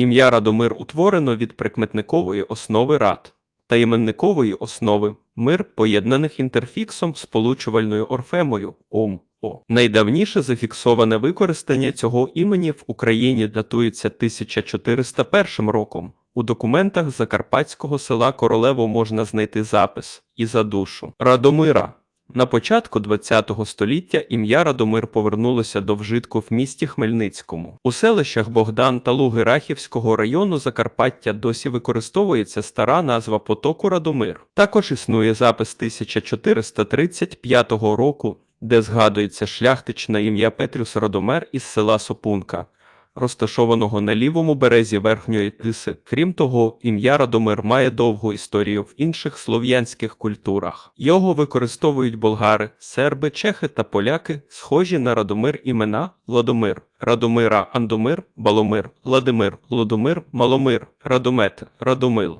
Ім'я Радомир утворено від прикметникової основи рад та іменникової основи мир, поєднаних інтерфіксом сполучувальною орфемою ом. О. Найдавніше зафіксоване використання цього імені в Україні датується 1401 роком. У документах закарпатського села Королево можна знайти запис і за душу Радомира. На початку ХХ століття ім'я Радомир повернулося до вжитку в місті Хмельницькому. У селищах Богдан та Луги Рахівського району Закарпаття досі використовується стара назва потоку Радомир. Також існує запис 1435 року, де згадується шляхтичне ім'я Петрюс Радомер із села Сопунка розташованого на лівому березі верхньої тиси. Крім того, ім'я Радомир має довгу історію в інших слов'янських культурах. Його використовують болгари, серби, чехи та поляки, схожі на Радомир імена Владомир. Радомира, Андомир, Баломир, Ладимир, Лодомир, Маломир, Радомет, Радомил.